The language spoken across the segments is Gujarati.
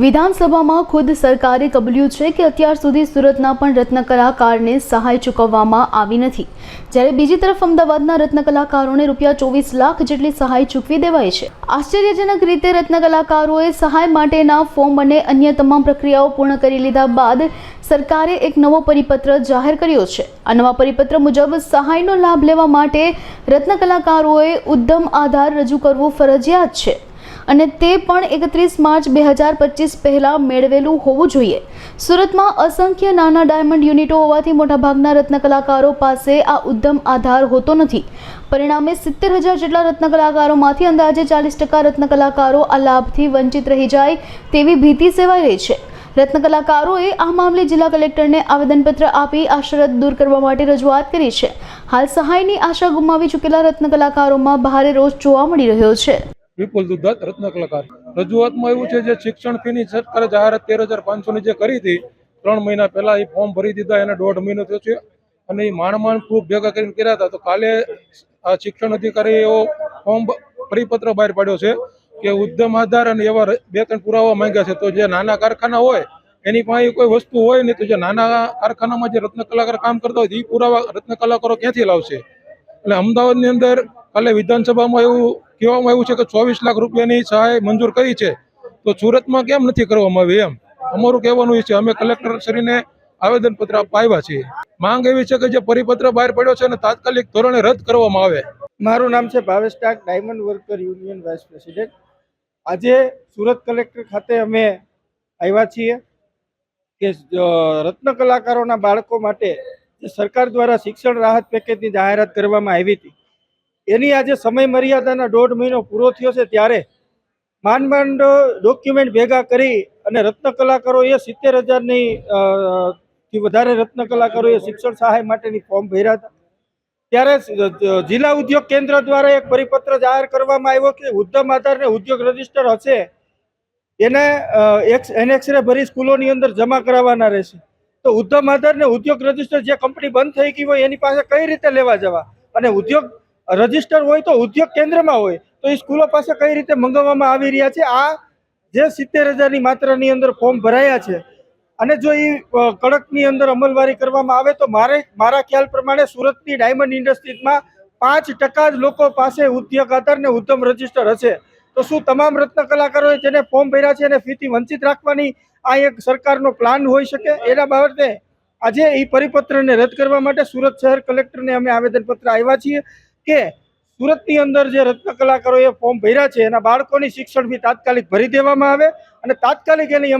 વિધાનસભામાં ખુદ સરકારે કબૂલ્યું છે કે અત્યાર સુધી સુરતના પણ રત્ન કલાકારને સહાય ચૂકવવામાં આવી નથી. જ્યારે બીજી તરફ અમદાવાદના રત્ન કલાકારોને રૂપિયા ચોવીસ લાખ જેટલી સહાય ચૂકવી દેવાઈ છે. આશ્ચર્યજનક રીતે રત્ન કલાકારોએ સહાય માટેના ફોર્મ અને અન્ય તમામ પ્રક્રિયાઓ પૂર્ણ કરી લીધા બાદ સરકારે એક નવો પરિપત્ર જાહેર કર્યો છે. આ નવા પરિપત્ર મુજબ સહાયનો લાભ લેવા માટે રત્નકલાકારોએ ઉદ્યમ આધાર રજૂ કરવો ફરજિયાત છે. અને તે પણ એકત્રીસ માર્ચ બે હજાર પચીસ પહેલાં મેળવેલું હોવું જોઈએ. સુરતમાં અસંખ્ય નાના ડાયમંડ યુનિટો હોવાથી મોટાભાગના રત્ન કલાકારો પાસે આ ઉદ્યમ આધાર હોતો નથી. પરિણામે સિત્તેર હજાર જેટલા રત્નકલાકારોમાંથી અંદાજે ચાલીસ ટકા રત્ન કલાકારો આ લાભથી વંચિત રહી જાય તેવી ભીતિ સેવાઈ રહી છે. રત્ન કલાકારોએ આ મામલે જિલ્લા કલેક્ટરને આવેદનપત્ર આપી આ શરત દૂર કરવા માટે રજૂઆત કરી છે. હાલ સહાયની આશા ગુમાવી ચૂકેલા રત્ન કલાકારોમાં ભારે રોષ જોવા મળી રહ્યો છે. વિપુલ દુધાત, રત્ન કલાકાર. રજૂઆતમાં એવું છે, જે શિક્ષણ ફીની સરકારે જાહેરાત તેર હજાર પાંચસોની જે કરી હતી, ત્રણ મહિના પહેલા એ ફોર્મ ભરી દીધા, એને દોઢ મહિનો થયો છે. અને એ માણમાણ ખૂબ ભેગા કરીને કર્યા હતા. તો કાલે આ શિક્ષણ અધિકારી એવો ફોર્મ પરિપત્ર બહાર પાડ્યો છે કે ઉદ્યમ આધાર અને એવા બે ત્રણ પુરાવા માંગ્યા છે. તો જે નાના કારખાના હોય, એની પાસે કોઈ વસ્તુ હોય નહીં, તો જે નાના કારખાનામાં જે રત્ન કલાકાર કામ કરતા હોય એ પુરાવા રત્ન કલાકારો ક્યાંથી લાવશે? એટલે અમદાવાદની અંદર કાલે વિધાનસભામાં એવું કહેવામાં આવ્યું છે કે ચોવીસ લાખ રૂપિયાની સહાય મંજૂર કરી છે. તો સુરતમાં કેમ નથી કરવામાં આવી એમ? અમારું કહેવાનું એ છે, અમે કલેક્ટર શ્રીને આવેદનપત્ર આપવા આવ્યા છીએ. માંગ એવી છે કે જે પરિપત્ર બહાર પડ્યો છે અને તાત્કાલિક ધોરણે રદ કરવામાં આવે. મારું નામ છે Bhavesh Tak, diamond worker union vice president. આજે સુરત કલેક્ટર ખાતે અમે આવ્યા છીએ કે રત્ન કલાકારોના બાળકો માટે જે સરકાર દ્વારા શિક્ષણ રાહત પેકેજની જાહેરાત કરવામાં આવી હતી એની આજે સમય મર્યાદાના દોઢ મહિનો પૂરો થયો છે ત્યારે માંડ ડોક્યુમેન્ટ ભેગા કરી અને રત્ન કલાકારોએ સિત્તેર હજારની થી વધારે રત્ન કલાકારોએ શિક્ષણ સહાય માટેની ફોર્મ ભર્યા હતા. ત્યારે જિલ્લા ઉદ્યોગ કેન્દ્ર દ્વારા એક પરિપત્ર જાહેર કરવામાં આવ્યો કે ઉદ્યમ આધારને ઉદ્યોગ રજિસ્ટર હશે. એને એનએક્સરે ભરી સ્કૂલોની અંદર જમા કરાવવાના રહેશે. તો ઉદ્યમ આધારને ઉદ્યોગ રજિસ્ટર જે કંપની બંધ થઈ ગઈ હોય એની પાસે કઈ રીતે લેવા જવા? અને ઉદ્યોગ રજિસ્ટર હોય તો ઉદ્યોગ કેન્દ્રમાં હોય, તો એ સ્કૂલો પાસે કઈ રીતે મંગાવવામાં આવી રહ્યા છે? આ જે સિત્તેર હજારની માત્રાની અંદર ફોર્મ ભરાયા છે અને જો એ કડકની અંદર અમલવારી કરવામાં આવે તો મારે, મારા ખ્યાલ પ્રમાણે સુરતની ડાયમંડ ઇન્ડસ્ટ્રીઝમાં પાંચ ટકા જ લોકો પાસે ઉદ્યોગ આધાર ને ઉદ્યમ રજિસ્ટર હશે. તો શું તમામ રત્ન કલાકારોએ જેને ફોર્મ ભર્યા છે એને ફીથી વંચિત રાખવાની આ એક સરકારનો પ્લાન હોઈ શકે? એના બાબતે આજે એ પરિપત્રને રદ કરવા માટે સુરત શહેર કલેક્ટરને અમે આવેદનપત્ર આવ્યા છીએ. કે સુરતની અંદર જે રત્ન કલાકારોએ ફોર્મ ભર્યા છે, એના બાળકોની શિક્ષણ ફી તાત્કાલિક ભરી દેવામાં આવે અને તાત્કાલિક એની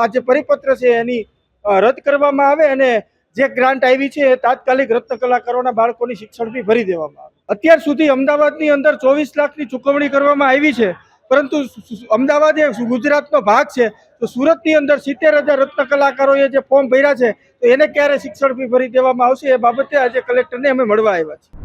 આ જે પરિપત્ર છે એની રદ કરવામાં આવે અને જે ગ્રાન્ટ આવી છે એ તાત્કાલિક રત્ન કલાકારોના બાળકોની શિક્ષણ ફી ભરી દેવામાં આવે. અત્યાર સુધી અમદાવાદની અંદર ચોવીસ લાખની ચૂકવણી કરવામાં આવી છે, પરંતુ અમદાવાદ એ ગુજરાતનો ભાગ છે, તો સુરતની અંદર સિત્તેર હજાર રત્ન કલાકારોએ જે ફોર્મ ભર્યા છે, તો એને ક્યારે શિક્ષણ ફી ભરી દેવામાં આવશે એ બાબતે આજે કલેક્ટરને અમે મળવા આવ્યા છીએ.